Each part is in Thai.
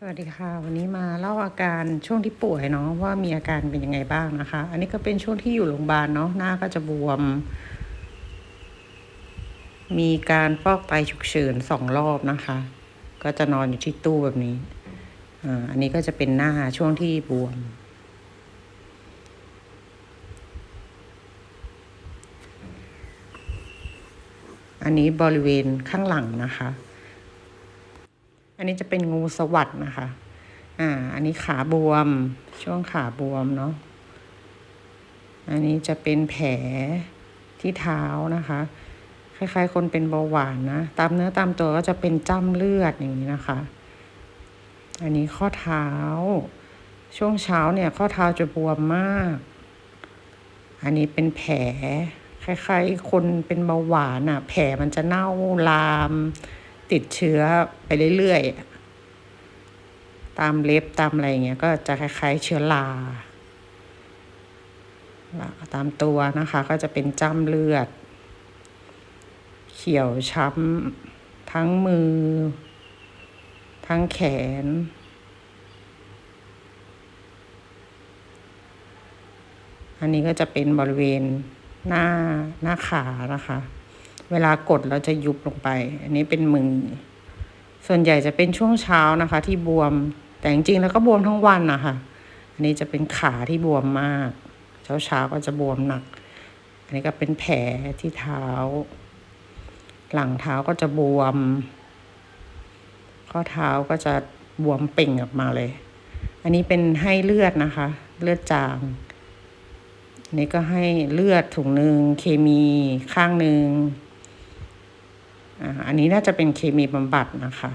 สวัสดีค่ะวันนี้มาเล่าอาการช่วงที่ป่วยเนาะว่ามีอาการเป็นยังไงบ้างนะคะ อันนี้ก็เป็นช่วงที่อยู่โรงพยาบาลเนาะหน้าก็จะบวม มีการฟอกไตฉุกเฉินสองรอบนะคะ ก็จะนอนอยู่ที่ตู้แบบนี้อ่าอันนี้ก็จะเป็นหน้าช่วงที่บวม อันนี้บริเวณข้างหลังนะคะ อันนี้จะเป็นงูสวัสดนะคะ อ่า อันนี้ขาบวม ช่วงขาบวมเนาะ อันนี้จะเป็นแผลที่เท้านะคะ คล้ายๆ คนเป็นเบาหวานนะ ตามเนื้อตามตัวก็จะเป็นจ้ำเลือดอย่างนี้นะคะ อันนี้ข้อเท้า ช่วงเช้าเนี่ยข้อเท้าจะบวมมาก อันนี้เป็นแผลคล้ายๆ คนเป็นเบาหวานอะ่ะ แผลมันจะเน่าลาม ติดเชื้อไปเรื่อยๆ ตามเล็บตามอะไรเงี้ยก็จะคล้าย ๆ เชื้อราตามตัวนะคะก็จะเป็นจ้ำเลือด เขียวช้ำทั้งมือ ทั้งแขน อันนี้ก็จะเป็นบริเวณหน้าหน้าขานะคะ เวลากดเราจะยุบลงไป อันนี้เป็นมือ ส่วนใหญ่จะเป็นช่วงเช้านะคะ ที่บวม แต่จริงๆแล้วก็บวมทั้งวันนะคะอันนี้จะเป็นขาที่บวมมาก เช้าเช้าก็จะบวมหนัก อันนี้ก็เป็นแผลที่เท้า หลังเท้าก็จะบวม ข้อเท้าก็จะบวมเป่งออกมาเลย อันนี้เป็นให้เลือดนะคะ เลือดจางอันนี้ก็ให้เลือดถุงหนึ่งเคมีข้างหนึ่ง อันนี้น่าจะเป็นเคมีบำบัดนะคะ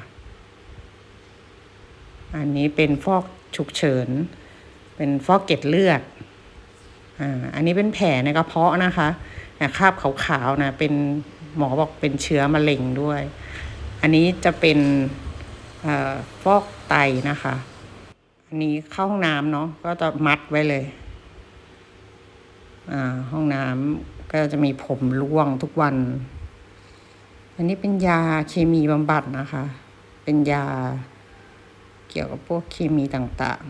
อันนี้เป็นฟอกฉุกเฉิน เป็นฟอกเกล็ดเลือด อ่า อันนี้เป็นแผลในกระเพาะนะคะคราบขาวๆนะ เป็นหมอบอกเป็นเชื้อมะเร็งด้วย อันนี้จะเป็นอฟอกไตนะคะ อันนี้เข้าห้องน้ำเนาะ ก็จะมัดไว้เลย อ่า ห้องน้ำก็จะมีผมร่วงทุกวัน อันนี้เป็นยาเคมีบำบัดนะคะ เป็นยาเกี่ยวกับพวกเคมีต่าง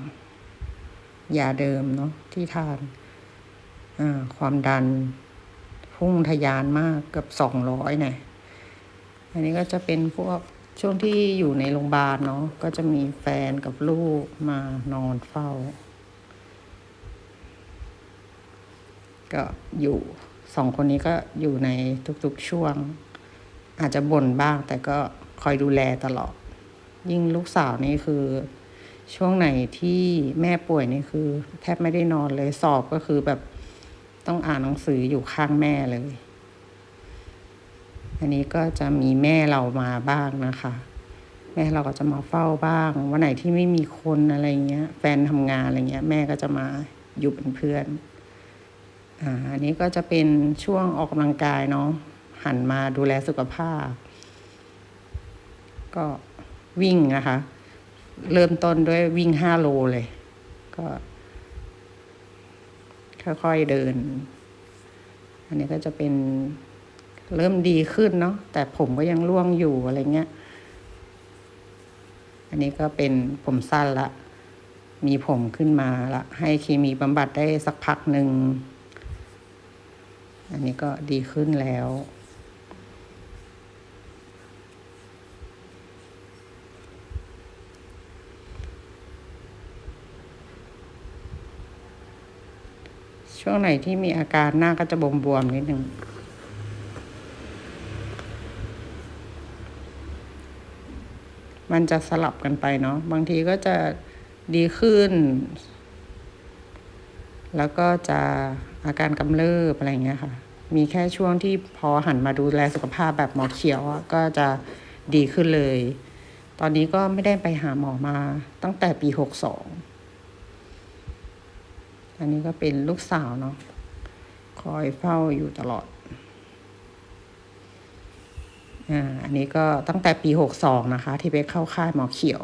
ๆ ยาเดิมเนาะที่ทานอ่าความดันพุ่งทะยานมากเกือบสองร้อยเนี่ยอันนี้ก็จะเป็นพวกช่วงที่อยู่ในโรงพยาบาลเนาะก็จะมีแฟนกับลูกมานอนเฝ้า ก็อยู่สองคนนี้ก็อยู่ในทุกๆช่วง อาจจะบ่นบ้าง แต่ก็คอยดูแลตลอด ยิ่งลูกสาวนี่คือช่วงไหนที่แม่ป่วยนี่คือ แทบไม่ได้นอนเลยสอบก็คือแบบต้องอ่านหนังสืออยู่ข้างแม่เลย อันนี้ก็จะมีแม่เรามาบ้างนะคะ แม่เราก็จะมาเฝ้าบ้าง วันไหนที่ไม่มีคนอะไรเงี้ย แฟนทำงานอะไรเงี้ย แม่ก็จะมาอยู่เป็นเพื่อน อ่า อันนี้ก็จะเป็นช่วงออกกำลังกายเนาะ หันมาดูแลสุขภาพ ก็วิ่งนะคะ เริ่มต้นด้วยวิ่งห้าโลเลย ก็ ค่อยๆเดิน อันนี้ก็จะเป็นเริ่มดีขึ้นเนาะแต่ผมก็ยังร่วงอยู่อะไรเงี้ย อันนี้ก็เป็นผมสั้นละ มีผมขึ้นมาละ ให้เคมีบำบัดได้สักพักหนึ่ง อันนี้ก็ดีขึ้นแล้ว ช่วงไหนที่มีอาการหน้าก็จะบวมๆนิดนึงมันจะสลับกันไปเนาะบางทีก็จะดีขึ้น แล้วก็จะอาการกำเริบอะไรเงี้ยค่ะ มีแค่ช่วงที่พอหันมาดูแลสุขภาพแบบหมอเขียวก็จะดีขึ้นเลย ตอนนี้ก็ไม่ได้ไปหาหมอมาตั้งแต่ปีหกสอง อันนี้ก็เป็นลูกสาวเนาะคอยเฝ้าอยู่ตลอดอ่าอันนี้ก็ตั้งแต่ปีหกสองนะคะ ที่ไปเข้าค่ายหมอเขียว